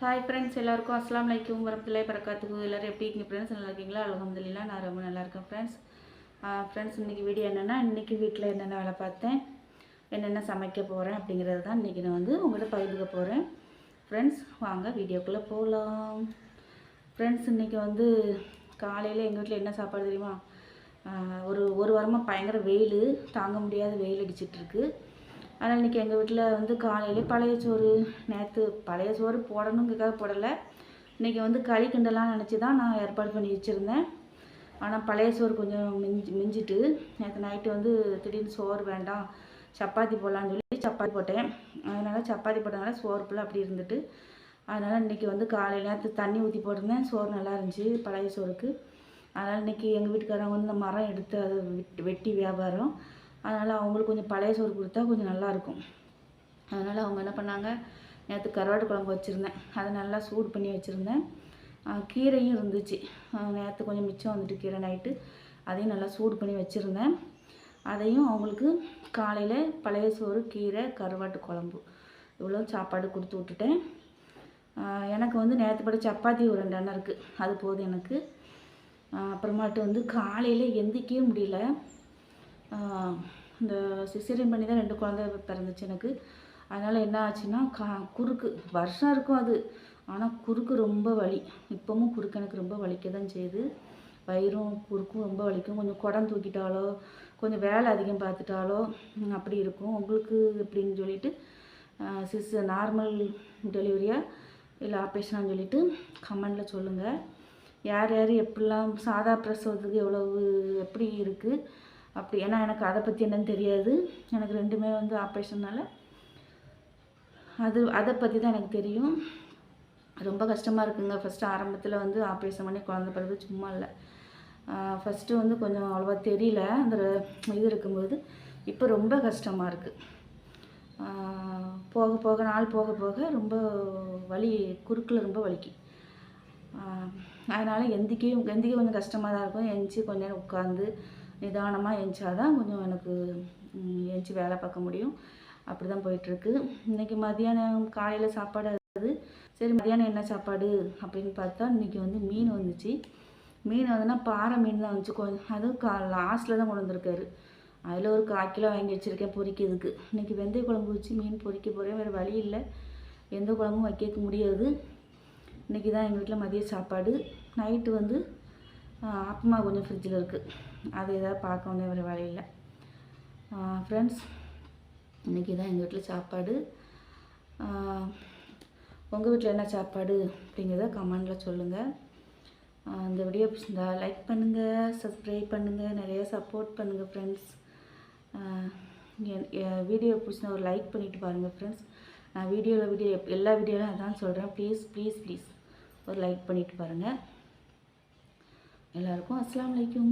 Hi friends எல்லாருக்கும் அஸ்லாம் லைக்கும் வரமத்துல்லாய் பறக்காத்துக்கு எல்லோரும் எப்படி இருக்கீங்க ஃப்ரெண்ட்ஸ் நல்லா இருக்கீங்களா? அலமதுல்லா நான் ரொம்ப நல்லா இருக்கேன் ஃப்ரெண்ட்ஸ் ஃப்ரெண்ட்ஸ் இன்றைக்கி வீடியோ என்னென்னா இன்றைக்கி வீட்டில் என்னென்ன வேலை பார்த்தேன் என்னென்ன சமைக்க போகிறேன் அப்படிங்கிறது தான் இன்றைக்கி நான் வந்து உங்கள்கிட்ட பகிர்ந்துக்க போகிறேன் ஃப்ரெண்ட்ஸ் வாங்க வீடியோக்குள்ளே போகலாம் ஃப்ரெண்ட்ஸ் இன்றைக்கி வந்து காலையில் எங்கள் வீட்டில் என்ன சாப்பாடு தெரியுமா? ஒரு ஒரு வாரமாக பயங்கர வெயில் தாங்க முடியாத வெயில் அடிச்சிட்ருக்கு அதனால் இன்றைக்கி எங்கள் வீட்டில் வந்து காலையிலே பழைய சோறு நேற்று பழைய சோறு போடணுங்கிறக்காக போடலை. இன்றைக்கி வந்து களி கிண்டலாம் நினச்சி தான் நான் ஏற்பாடு பண்ணி வச்சுருந்தேன். ஆனால் பழைய சோறு கொஞ்சம் மிஞ்சி மிஞ்சிட்டு நேற்று நைட்டு வந்து திடீர்னு சோறு வேண்டாம் சப்பாத்தி போடலான்னு சொல்லி சப்பாத்தி போட்டேன். அதனால் சப்பாத்தி போட்டதுனால சோறு பிள்ளை அப்படி இருந்துட்டு அதனால் இன்றைக்கி வந்து காலையில் நேற்று தண்ணி ஊற்றி போட்டிருந்தேன். சோறு நல்லா இருந்துச்சு பழைய சோறுக்கு. அதனால் இன்றைக்கி எங்கள் வீட்டுக்காரங்க வந்து இந்த மரம் எடுத்து அதை வெட்டி வெட்டி வியாபாரம். அதனால் அவங்களுக்கு கொஞ்சம் பழைய சோறு கொடுத்தா கொஞ்சம் நல்லாயிருக்கும் அதனால் அவங்க என்ன பண்ணாங்க நேற்று கருவாடு குழம்பு வச்சுருந்தேன். அதை நல்லா சூடு பண்ணி வச்சுருந்தேன். கீரையும் இருந்துச்சு. நேற்று கொஞ்சம் மிச்சம் வந்துட்டு கீரை நைட்டு. அதையும் நல்லா சூடு பண்ணி வச்சுருந்தேன். அதையும் அவங்களுக்கு காலையில் பழைய சோறு கீரை கருவாட்டு குழம்பு. இவ்வளோ சாப்பாடு கொடுத்து விட்டுட்டேன். எனக்கு வந்து நேற்று பட சப்பாத்தி ஒரு ரெண்டு அண்ணன் இருக்குது அது போதும் எனக்கு. அப்புறமாட்டு வந்து காலையில் எந்திக்கவே முடியல. இந்த சிசேரியன் பண்ணி தான் ரெண்டு குழந்தை பிறந்துச்சு எனக்கு. அதனால் என்ன ஆச்சுன்னா கா குறுக்கு. வருஷம் இருக்கும் அது. ஆனால் குறுக்கு ரொம்ப வலி. இப்போவும் குறுக்கு எனக்கு ரொம்ப வலிக்க தான் செய்யுது. வயிறும் குறுக்கும் ரொம்ப வலிக்கும். கொஞ்சம் குடம் தூக்கிட்டாலோ கொஞ்சம் வேலை அதிகம் பார்த்துட்டாலோ அப்படி இருக்கும். உங்களுக்கு எப்படின்னு சொல்லிட்டு சிஸ் நார்மல் டெலிவரியாக இல்லை ஆப்ரேஷனாக சொல்லிட்டு கமெண்டில் சொல்லுங்கள் யார் யார் எப்படிலாம் சாதா பிரசவத்துக்கு எவ்வளவு எப்படி இருக்குது அப்படி. ஏன்னா எனக்கு அதை பற்றி என்னன்னு தெரியாது. எனக்கு ரெண்டுமே வந்து ஆப்ரேஷன்னால அது அதை பற்றி தான் எனக்கு தெரியும். ரொம்ப கஷ்டமாக இருக்குங்க. ஃபஸ்ட்டு ஆரம்பத்தில் வந்து ஆப்ரேஷன் பண்ணி குழந்தை பிறகு சும்மா இல்லை. ஃபஸ்ட்டு வந்து கொஞ்சம் அவ்வளோவா தெரியல. அந்த இது இருக்கும்போது இப்போ ரொம்ப கஷ்டமாக இருக்குது போக போக நாள் போக போக ரொம்ப வலி குறுக்கில் ரொம்ப வலிக்கு அதனால் எந்திக்கையும் எந்திக்க கொஞ்சம் கஷ்டமாக தான் இருக்கும். எந்திச்சு கொஞ்ச நேரம் உட்காந்து நிதானமாக எந்திச்சாதான் கொஞ்சம் எனக்கு ம், வேலை பார்க்க முடியும். அப்படி தான் போயிட்டுருக்கு. இன்றைக்கி மதியானம் காலையில் சாப்பாடு அது. சரி மதியானம் என்ன சாப்பாடு அப்படின்னு பார்த்தா இன்றைக்கி வந்து மீன் வந்துச்சு. மீன் வந்துன்னா பாறை மீன் தான் வந்துச்சு. கொஞ்சம் அதுவும் கா லாஸ்ட்டில் தான் கொண்டு வந்திருக்காரு. அதில் ஒரு கால் கிலோ வாங்கி வச்சுருக்கேன் பொரிக்கிறதுக்கு இன்றைக்கி வெந்தய குழம்பு வச்சு மீன் பொரிக்க போகிறேன் வேறு வழி இல்லை. எந்த குழம்பும் வைக்க முடியாது. இன்றைக்கி தான் எங்கள் வீட்டில் மதிய சாப்பாடு. நைட்டு வந்து ஆஹ், அப்பமா கொஞ்சம் ஃப்ரிட்ஜில் இருக்குது அது எதாவது பார்க்கணும் வேறு வேலையில்லை ஃப்ரெண்ட்ஸ் இன்றைக்கி தான் எங்கள் வீட்டில் சாப்பாடு. உங்கள் வீட்டில் என்ன சாப்பாடு அப்படிங்கிறத கமெண்டில் சொல்லுங்கள் இந்த வீடியோ பிடிச்சிருந்தா லைக் பண்ணுங்கள் சப்ஸ்கிரைப் பண்ணுங்கள் நிறைய சப்போர்ட் பண்ணுங்கள் ஃப்ரெண்ட்ஸ் வீடியோ பிடிச்சிருந்தா ஒரு லைக் பண்ணிவிட்டு பாருங்கள் ஃப்ரெண்ட்ஸ் நான் வீடியோவில் வீடியோ எல்லா வீடியோவிலும் அதான் சொல்கிறேன் ப்ளீஸ் ப்ளீஸ் ப்ளீஸ் ஒரு லைக் பண்ணிவிட்டு பாருங்கள் எல்லாருக்கும் அஸ்லாம் வலைக்கும்